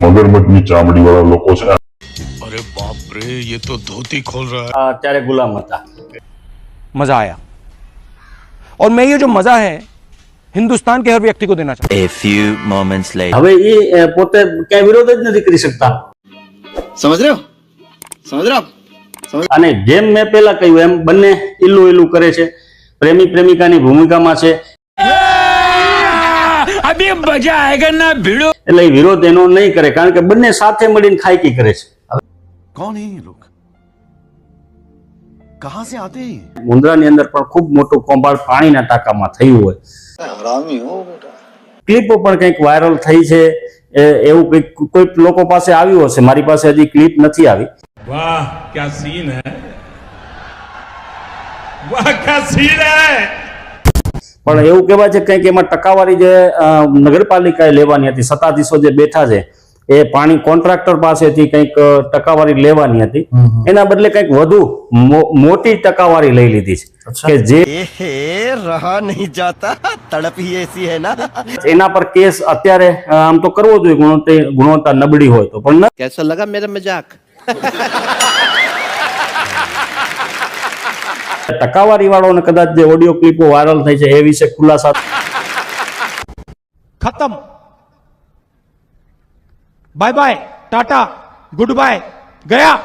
મગરમચ્છની ચામડી વાળા લોકો છે अरे बाप रे ये तो धोती खोल रहा है આ ત્યારે ગુલામ હતા मजा आया और मैं ये जो मजा है हिंदुस्तान के हर व्यक्ति को देना चाहता A few moments later. હવે એ એ પોતે ક્યાંય વિરોધ જ નથી કરી શકતા समझ रहे हो समझ रहे हो आप અને જેમ મેં પેલા કહ્યું એમ બંને ઈલું ઈલું કરે છે પ્રેમી પ્રેમિકાની ભૂમિકામાં છે એટલે વિરોધ એનો નહીં કરે કારણ કે બંને સાથે મળીને ખાયકી કરે છે. કોણ હે અંદર પણ ખૂબ મોટું કોંભાળ પાણીના ટાંકામાં થયું હોય. ક્લિપો પણ કંઈક વાયરલ થઈ છે એવું કંઈક કોઈક લોકો પાસે આવ્યું હશે મારી પાસે હજી ક્લિપ નથી આવી. વાહ ક્યા સીન હે? વાહ ક્યાં સીન હે? પણ એવું કહેવાય છે કંઈક એમાં ટકાવારી જે નગરપાલિકાએ લેવાની હતી સત્તાધીશો જે બેઠા છે એ પાણી કોન્ટ્રાક્ટર પાસેથી કંઈક ટકાવારી લેવાની હતી. એના બદલે કંઈક વધુ મોટી ટકાવારી લઈ લીધી છે. કે જે રહા નહીં જતા તડપી એસી હે ના. એના પર કેસ અત્યારે આમ તો કરવો જોઈએ ગુણવત્તા નબળી હોય તો. પણ કેસા લગા મેરા મજાક? ટકાવારી વાળો કદાચ જે ઓડિયો ક્લિપો વાયરલ થઈ છે, એ વિશે ખુલાસા ખતમ. Bye bye tata good bye ગયા.